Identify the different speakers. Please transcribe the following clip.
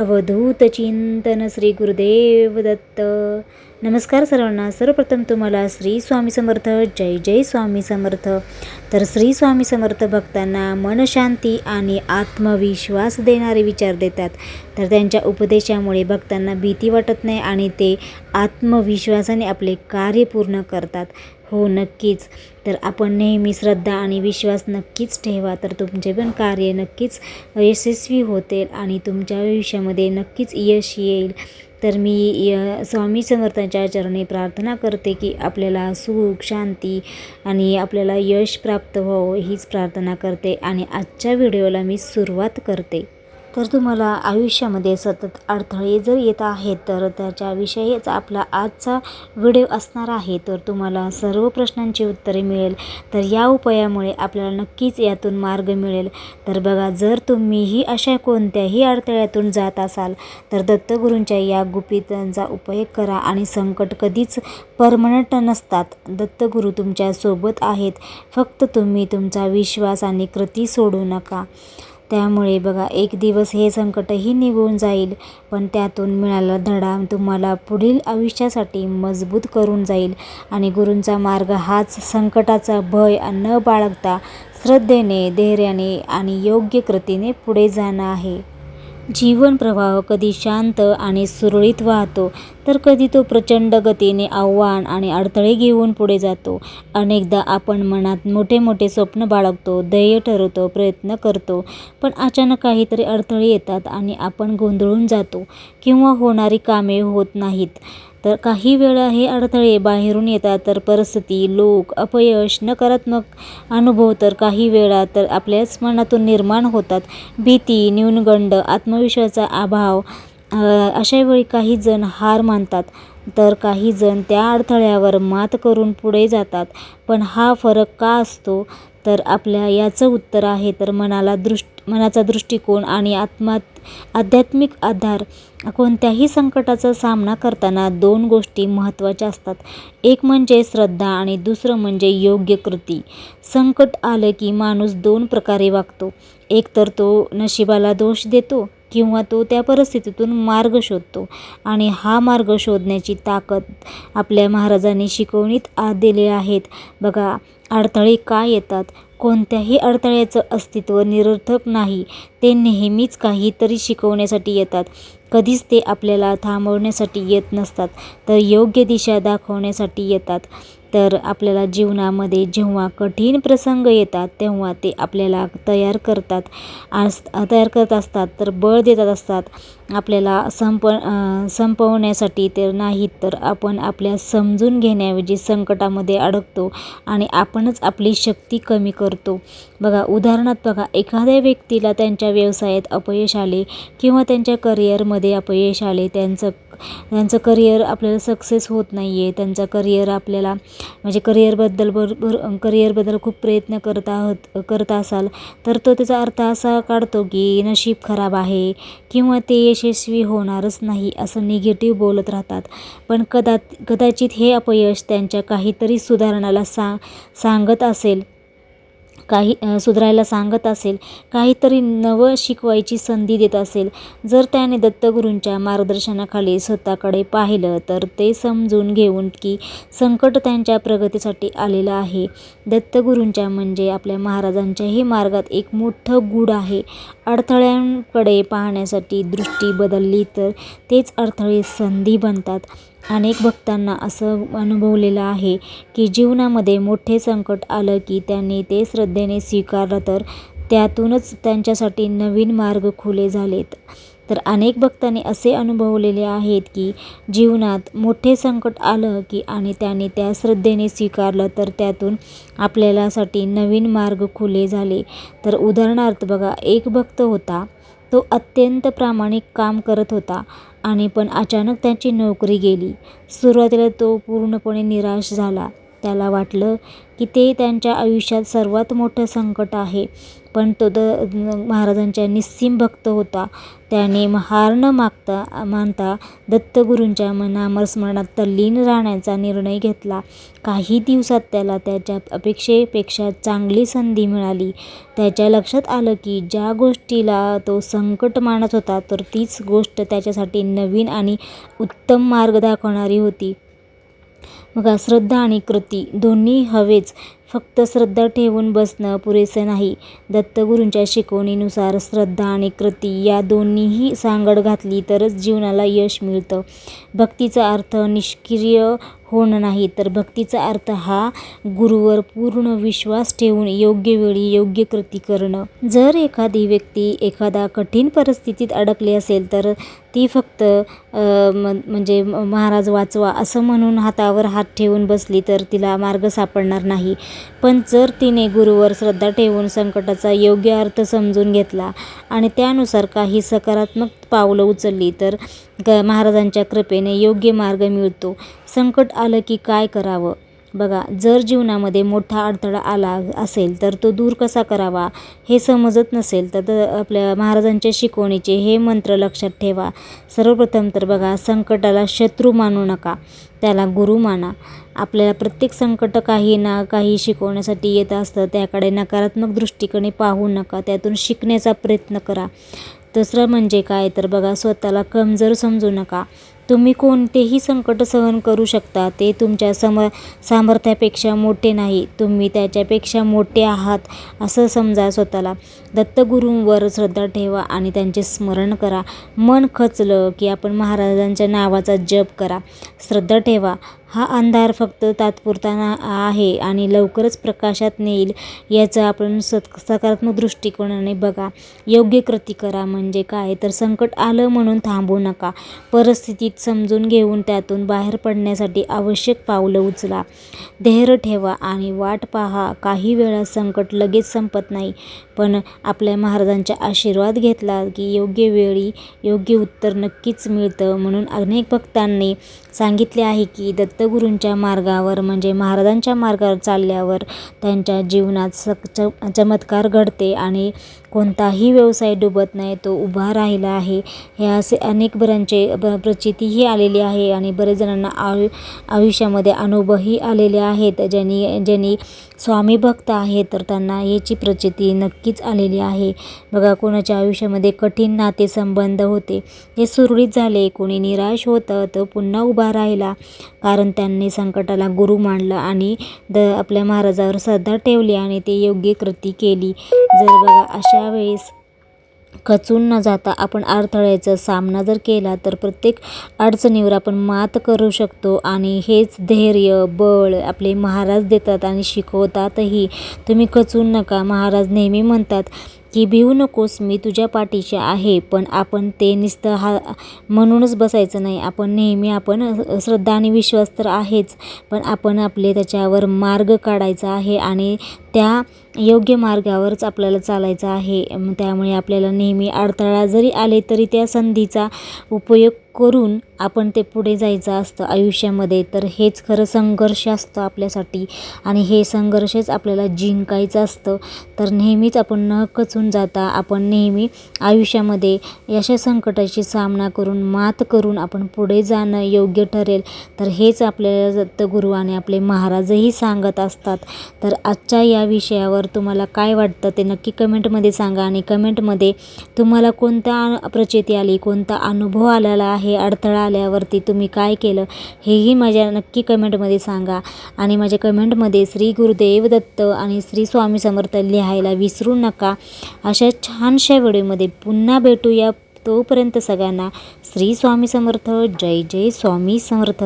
Speaker 1: अवधूत चिंतन श्री गुरुदेव दत्त. नमस्कार सर्वांना. सर्वप्रथम तुम्हाला श्री स्वामी समर्थ जय जय स्वामी समर्थ. तर श्री स्वामी समर्थ भक्तांना मनशांती आणि आत्मविश्वास देणारे विचार देतात. तर त्यांच्या उपदेशामुळे भक्तांना भीती वाटत नाही आणि ते आत्मविश्वासाने आपले कार्य पूर्ण करतात. हो नक्कीच. तर आपण नेहमी श्रद्धा आणि विश्वास नक्कीच ठेवा. तर तुमचे पण कार्य नक्कीच यशस्वी होतील आणि तुमच्या आयुष्यामध्ये नक्कीच यश येईल. तर मी य स्वामी समर्थांच्या चरणी प्रार्थना करते की आपल्याला सुख शांती आणि आपल्याला यश प्राप्त व्हावं हीच प्रार्थना करते आणि आजच्या व्हिडिओला मी सुरुवात करते. तर तुम्हाला आयुष्यामध्ये सतत अडथळे जर येत आहेत तर त्याच्याविषयीच आपला आजचा व्हिडिओ असणार आहे. तर तुम्हाला सर्व प्रश्नांची उत्तरे मिळेल. तर या उपायामुळे आपल्याला नक्कीच यातून मार्ग मिळेल. तर बघा जर तुम्हीही अशा कोणत्याही अडथळ्यातून जात असाल तर दत्तगुरूंच्या या गुपितांचा उपयोग करा आणि संकट कधीच परमनंट नसतात. दत्तगुरू तुमच्यासोबत आहेत. फक्त तुम्ही तुमचा विश्वास आणि कृती सोडू नका. त्यामुळे बघा एक दिवस हे संकटही निघून जाईल पण त्यातून मिळाला धडा तुम्हाला पुढील आयुष्यासाठी मजबूत करून जाईल. आणि गुरूंचा मार्ग हाच संकटाचा भय न बाळगता श्रद्धेने धैर्याने आणि योग्य कृतीने पुढे जाणं आहे. जीवन प्रवाह कधी शांत आणि सुरळीत वाहतो तर कधी तो प्रचंड गतीने आव्हान आणि अडथळे घेऊन पुढे जातो. अनेकदा आपण मनात मोठे मोठे स्वप्न बाळगतो ध्येय ठरवतो प्रयत्न करतो पण अचानक काहीतरी अडथळे येतात आणि आपण गोंधळून जातो किंवा होणारी कामे होत नाहीत. तर काही वेळा हे अडथळे बाहेरून येतात तर परिस्थिती लोक अपयश नकारात्मक अनुभव तर काही वेळा तर आपल्याच मनातून निर्माण होतात. भीती न्यूनगंड आत्मविश्वासाचा अभाव अशा वेळी काही जण हार मानतात. तर काही जण त्या अडथळ्यावर मात करून पुढे जातात. पण हा फरक का असतो? तर आपल्या याचं उत्तर आहे तर मनाला दृष्ट मनाचा दृष्टिकोन आणि आत्मात आध्यात्मिक आधार कोणत्याही संकटाचा सामना करताना दोन गोष्टी महत्त्वाच्या असतात. एक म्हणजे श्रद्धा आणि दुसरं म्हणजे योग्य कृती. संकट आलं की माणूस दोन प्रकारे वागतो. एक तर तो नशिबाला दोष देतो किंवा तो त्या परिस्थितीतून मार्ग शोधतो. आणि हा मार्ग शोधण्याची ताकद आपल्या महाराजांनी शिकवणीत आ दिले आहेत. बघा अडथळे का येतात? कोणत्याही अडथळ्याचं अस्तित्व निरर्थक नाही. ते नेहमीच काहीतरी शिकवण्यासाठी येतात. कधीच ते आपल्याला थांबवण्यासाठी येत नसतात तर योग्य दिशा दाखवण्यासाठी येतात. तर आपल्याला जीवनामध्ये जेव्हा कठीण प्रसंग येतात तेव्हा ते आपल्याला तयार करतात आस तयार करत असतात तर बळ देतात असतात. आपल्याला संप संपवण्यासाठी तर नाहीत तर आपण आपल्या समजून घेण्याऐवजी संकटामध्ये अडकतो आणि आपणच आपली शक्ती कमी करतो. बघा उदाहरणार्थ बघा एखाद्या व्यक्तीला त्यांच्या व्यवसायात अपयश आले किंवा त्यांच्या करिअरमध्ये अपयश आले त्यांचं त्यांचं करिअर आपल्याला सक्सेस होत नाही आहे त्यांचा करिअर आपल्याला म्हणजे करिअरबद्दल भरपूर करिअरबद्दल खूप प्रयत्न करत आहोत करत असाल तर तो त्याचा अर्थ असा काढतो की नशीब खराब आहे किंवा ते यशस्वी होणारच नाही असं निगेटिव्ह बोलत राहतात. पण कदा कदाचित हे अपयश त्यांच्या काहीतरी सुधारणाला सा सांगत असेल. काही सुधारायला सांगत असेल काहीतरी नवं शिकवायची संधी देत असेल जर त्याने दत्तगुरूंच्या मार्गदर्शनाखाली स्वतःकडे पाहिलं तर ते समजून घेऊन की संकट त्यांच्या प्रगतीसाठी आलेलं आहे. दत्तगुरूंच्या म्हणजे आपल्या महाराजांच्याही मार्गात एक मोठं गूढ आहे. अडथळ्यांकडे पाहण्यासाठी दृष्टी बदलली तर तेच अडथळे संधी बनतात. अनेक भक्तांना असं अनुभवलेलं आहे की जीवनामध्ये मोठे संकट आलं की त्यांनी ते श्रद्धेने स्वीकारलं तर त्यातूनच त्यांच्यासाठी नवीन मार्ग खुले झालेत. तर अनेक भक्तांनी असे अनुभवलेले आहेत की जीवनात मोठे संकट आलं की आणि त्याने त्या श्रद्धेने स्वीकारलं तर त्यातून आपल्यालासाठी नवीन मार्ग खुले झाले. तर उदाहरणार्थ बघा एक भक्त होता तो अत्यंत प्रामाणिक काम करत होता आणि पण अचानक त्याची नोकरी गेली. सुरुवातीला तो पूर्णपणे निराश झाला. त्याला वाटलं की ते त्यांच्या आयुष्यात सर्वात मोठं संकट आहे. पण तो द महाराजांच्या निस्सीम भक्त होता. त्याने हार न मागता मानता दत्तगुरूंच्या नामस्मरणात तल्लीन राहण्याचा निर्णय घेतला. काही दिवसात त्याला त्याच्या अपेक्षेपेक्षा चांगली संधी मिळाली. त्याच्या लक्षात आलं की ज्या गोष्टीला तो संकट मानत होता तर तीच गोष्ट त्याच्यासाठी नवीन आणि उत्तम मार्ग दाखवणारी होती. बघा श्रद्धा आणि कृती दोन्ही हवेच फक्त श्रद्धा ठेवून बसणं पुरेसं नाही. दत्तगुरूंच्या शिकवणीनुसार श्रद्धा आणि कृती या दोन्हीही सांगड घातली तरच जीवनाला यश मिळतं. भक्तीचा अर्थ निष्क्रिय होणं नाही तर भक्तीचा अर्थ हा गुरुवर पूर्ण विश्वास ठेवून योग्य वेळी योग्य कृती करणं. जर एखादी व्यक्ती एखादा कठीण परिस्थितीत अडकली असेल तर ती फक्त म्हणजे महाराज वाचवा असं म्हणून हातावर हात ठेवून बसली तर तिला मार्ग सापडणार नाही. पण जर तिने गुरुवर श्रद्धा ठेवून संकटाचा योग्य अर्थ समजून घेतला आणि त्यानुसार काही सकारात्मक पावलं उचलली तर ग महाराजांच्या कृपेने योग्य मार्ग मिळतो. संकट आलं की काय करावं? बघा जर जीवनामध्ये मोठा अडथळा आला असेल तर तो दूर कसा करावा हे समजत नसेल तर आपल्या महाराजांच्या शिकवणीचे हे मंत्र लक्षात ठेवा. सर्वप्रथम तर बघा संकटाला शत्रू मानू नका. त्याला गुरु माना. आपल्याला प्रत्येक संकट काही ना काही शिकवण्यासाठी येत असतं. त्याकडे नकारात्मक दृष्टिकोने पाहू नका. त्यातून शिकण्याचा प्रयत्न करा. दुसरं म्हणजे काय? तर बघा स्वतःला कमजोर समजू नका. तुम्ही कोणतेही संकट सहन करू शकता ते तुमच्या सम सामर्थ्यापेक्षा मोठे नाही. तुम्ही त्याच्यापेक्षा मोठे आहात असं समजा स्वतःला. दत्तगुरूंवर श्रद्धा ठेवा आणि त्यांचे स्मरण करा. मन खचलं की आपण महाराजांच्या नावाचा जप करा. श्रद्धा ठेवा. हा अंधार फक्त तात्पुरता आहे आणि लवकरच प्रकाशात नेईल याचा आपण सत सकारात्मक दृष्टिकोनाने बघा. योग्य कृती करा म्हणजे काय? तर संकट आलं म्हणून थांबू नका. परिस्थितीत समजून घेऊन त्यातून बाहेर पडण्यासाठी आवश्यक पावलं उचला. धैर्य ठेवा आणि वाट पहा. काही वेळा संकट लगेच संपत नाही. पण आपल्या महाराजांचा आशीर्वाद घेतला की योग्य वेळी योग्य उत्तर नक्कीच मिळतं म्हणून अनेक भक्तांनी सांगितले आहे की दत्त दत्तगुरूंच्या मार्गावर म्हणजे महाराजांच्या मार्गावर चालल्यावर त्यांच्या जीवनात सक च चमत्कार घडते आणि कोणताही व्यवसाय डुबत नाही तो उभा राहिला आहे. हे असे अनेक बऱ्यांचे ब प्रचितीही आलेली आहे आणि बरेच जणांना आयु आयुष्यामध्ये अनुभवही आलेले आहेत. ज्यांनी ज्यांनी स्वामी भक्त आहेत तर त्यांना याची प्रचिती नक्कीच आलेली आहे. बघा कोणाच्या आयुष्यामध्ये कठीण नातेसंबंध होते. हे सुरळीत झाले कोणी निराश होतं तर पुन्हा उभा राहिला. कारण त्यांनी संकटाला गुरु मानलं आणि द आपल्या महाराजावर श्रद्धा ठेवली आणि ते योग्य कृती केली. जर बघा अशा त्यावेळेस खचून न जाता आपण अडथळ्याचा सामना जर केला तर प्रत्येक अडचणीवर आपण मात करू शकतो आणि हेच धैर्य बळ आपले महाराज देतात आणि शिकवतातही. तुम्ही खचून नका. महाराज नेहमी म्हणतात की भिवू नकोस मी तुझ्या पाठीशी आहे पण आपण ते नुसतं हा म्हणूनच बसायचं नाही. आपण नेहमी आपण श्रद्धा आणि विश्वास तर आहेच पण आपण आपले त्याच्यावर मार्ग काढायचा आहे आणि त्या योग्य मार्गावरच आपल्याला चालायचं आहे. त्यामुळे आपल्याला नेहमी अडथळा जरी आले तरी त्या संधीचा उपयोग करून आपण ते पुढे जायचं असतं आयुष्यामध्ये. तर हेच खरं संघर्ष असतं आपल्यासाठी. आणि हे संघर्षच आपल्याला जिंकायचं असतं. तर नेहमीच आपण न खचून जाता आपण नेहमी आयुष्यामध्ये अशा संकटाशी सामना करून मात करून आपण पुढे जाणं योग्य ठरेल. तर हेच आपल्याला दत्तगुरू आणि आपले महाराजही सांगत असतात. तर आजच्या या विषयावर तुम्हाला काय वाटतं ते नक्की कमेंटमध्ये सांगा आणि कमेंटमध्ये तुम्हाला कोणता प्रचिती आली कोणता अनुभव आलेला आहे अडथळा आल्यावरती तुम्ही काय केलं हेही माझ्या नक्की कमेंटमध्ये सांगा. आणि माझ्या कमेंटमध्ये श्री गुरुदेव दत्त आणि श्री स्वामी समर्थ लिहायला विसरू नका. अशा छानशा व्हिडिओमध्ये पुन्हा भेटूया. तोपर्यंत सगळ्यांना श्री स्वामी समर्थ जय जय स्वामी समर्थ.